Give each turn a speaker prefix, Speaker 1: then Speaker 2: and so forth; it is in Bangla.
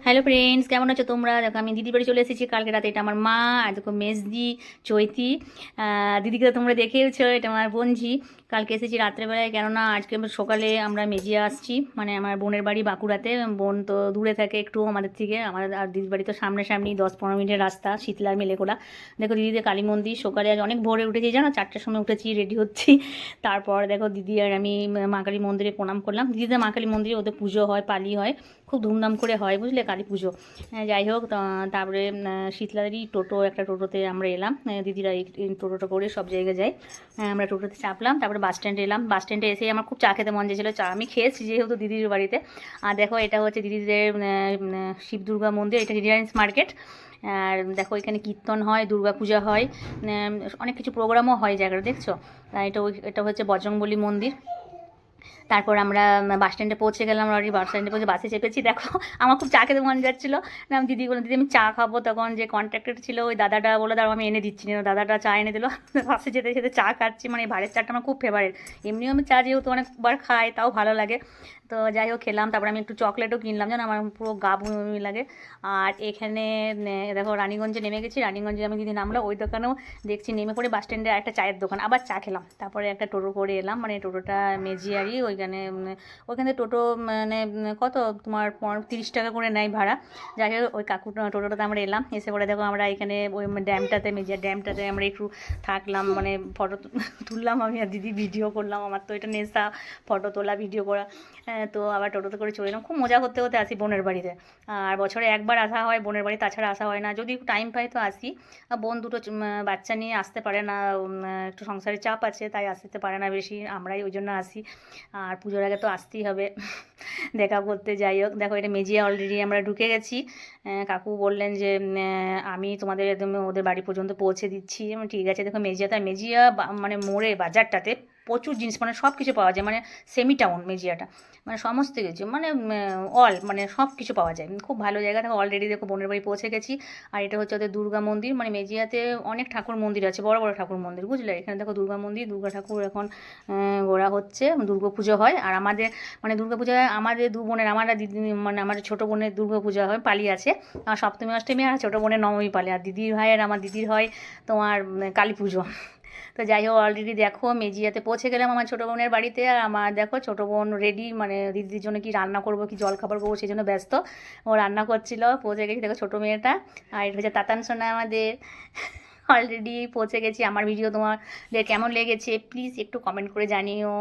Speaker 1: হ্যালো ফ্রেন্ডস কেমন আছো তোমরা? দেখো, আমি দিদি বাড়ি চলে এসেছি। কালকে রাতে এটা আমার মা আর দেখো, মেজদি, চৈতি। দিদিকে তো তোমরা দেখেওছো এটা আমার বোনঝি। কালকে এসেছি রাত্রেবেলায়, কেননা আজকে সকালে আমরা মেজিয়ে আসছি। মানে আমার বোনের বাড়ি বাঁকুড়াতে। বোন তো দূরে থাকে একটু আমাদের থেকে। আমার আর দিদির বাড়ি তো সামনাসামনি দশ পনেরো মিনিটের রাস্তা, শীতলার মেলেকোলা দেখো দিদিদের কালী মন্দির, সকালে আজ অনেক ভোরে উঠেছি। জানো, চারটার সময় উঠেছি রেডি হচ্ছি। তারপর দেখো, দিদি আর আমি মা কালী মন্দিরে প্রণাম করলাম। দিদিদের মা কালী মন্দিরে ওদের পুজো হয়, পালি হয়। খুব ধুমধাম করে হয়, বুঝলে? কালী পুজো। হ্যাঁ, যাই হোক তারপরে শীতলাদেরই টোটো একটা টোটোতে আমরা এলাম। দিদিরা টোটোটা করে সব জায়গায় যাই হ্যাঁ, আমরা টোটোতে চাপলাম তারপরে বাস স্ট্যান্ডে এলাম। বাস স্ট্যান্ডে এসে আমার খুব চা খেতে মন চেয়েছিলো। চা আমি খেয়েছি যেহেতু দিদির বাড়িতে। আর দেখো এটা হচ্ছে দিদিদের শিব দুর্গা মন্দির এটা রিলায়েন্স মার্কেট। আর দেখো এখানে কীর্তন হয় দুর্গা পূজা হয় অনেক কিছু প্রোগ্রামও হয় জায়গাটা দেখছ? এটা এটা হচ্ছে বজরংবলী মন্দির। তারপর আমরা বাস স্ট্যান্ডে পৌঁছে গেলাম অলরেডি বাস স্ট্যান্ডে পৌঁছে বাসে চেপেছি। দেখো, আমার খুব চা খেতে মন যাচ্ছিল। আমি দিদি বললাম, দিদি, আমি চা খাব। তখন যে কন্ট্রাক্টর ছিল, ওই দাদাটা বলে দাঁড়াও, আমি এনে দিচ্ছি। না দাদাটা চা এনে দিল। বাসে যেতে যেতে চা খাচ্ছি। মানে ভাড়ের চাটা আমার খুব ফেভারিট এমনিও আমি চা যেহেতু অনেকবার খাই, তাও ভালো লাগে। তো যাই হোক, খেলাম। তারপর আমি একটু চকলেটও কিনলাম। জানো আমার পুরো গা বমি লাগে। আর এখানে দেখো, রানীগঞ্জে নেমে গেছি। রানীগঞ্জে আমি দিদি নামলাম ওই দোকানেও দেখছি, নেমে পড়ে বাস স্ট্যান্ডে একটা চায়ের দোকান। আবার চা খেলাম। তারপরে একটা টোটো করে এলাম। মানে টোটোটা মেজিয়ারি ওইখানে উম, ওইখানে টোটো মানে কত তোমার তিরিশ টাকা করে নেয় ভাড়া। যাই হোক ওই কাকু টোটোটাতে আমরা এলাম এসে পরে দেখো আমরা এখানে ওই ড্যামটাতে মেজিয়া ড্যামটাতে আমরা একটু থাকলাম মানে ফটো তুললাম আমি আর দিদি ভিডিও করলাম আমার তো এটা নেশা ফটো তোলা ভিডিও করা। হ্যাঁ, তো আবার টোটোতে করে চলে এলাম। খুব মজা করতে করতে আসি বোনের বাড়িতে। আর বছরে একবার আসা হয় বোনের বাড়ি তাছাড়া আসা হয় না। যদি টাইম পাই তো আসি। বোন দুটো বাচ্চা নিয়ে আসতে পারে না একটু সংসারের চাপ আছে তাই আসতে পারে না বেশি। আমরাই ওই জন্য আসি। আর পুজোর আগে তো আসতেই হবে। দেখা করতে যাই হোক। দেখো, এটা মেজিয়া অলরেডি আমরা ঢুকে গেছি। কাকু বললেন যে আমি তোমাদের একদম ওদের বাড়ি পর্যন্ত পৌঁছে দিচ্ছি। ঠিক আছে, দেখো মেজিয়া তার মেজিয়া মানে মোড়ে, বাজারটাতে। প্রচুর জিনিস মানে সব কিছু পাওয়া যায় মানে সেমি টাউন মেজিয়াটা মানে সমস্ত কিছু মানে অল মানে সব কিছু পাওয়া যায়। খুব ভালো জায়গা দেখো অলরেডি দেখো বোনের বাড়ি পৌঁছে গেছি। আর এটা হচ্ছে ওদের দুর্গা মন্দির মানে মেজিয়াতে অনেক ঠাকুর মন্দির আছে, বড় বড় ঠাকুর মন্দির, বুঝলে? এখানে দেখো দুর্গা মন্দির, দুর্গা ঠাকুর এখন গোড়া হচ্ছে, দুর্গা পুজো হয়। আর আমাদের মানে দুর্গা পূজায় আমাদের দু বোনের আমার দিদি মানে আমার ছোটো বোনের দুর্গা পূজা হয়, পালি আছে। আমার সপ্তমী, অষ্টমী আর ছোটো বোনের নবমী পালি। আর দিদির হয় আর আমার দিদির হয় তোমার কালী পুজো। তো যাই হোক অলরেডি দেখো মেজিয়াতে পৌঁছে গেলাম আমার ছোটো বোনের বাড়িতে। আর আমার দেখো ছোটো বোন রেডি মানে দিদির জন্য কি রান্না করব, কি জল খাবার করব, সেই জন্য ব্যস্ত। ও রান্না করছিল, পৌঁছে গেছি দেখো ছোটো মেয়েটা। আর এটা হচ্ছে তাতান সোনা আমাদের। অলরেডি পৌঁছে গেছি। আমার ভিডিও তোমাদের কেমন লেগেছে প্লিজ একটু কমেন্ট করে জানিও।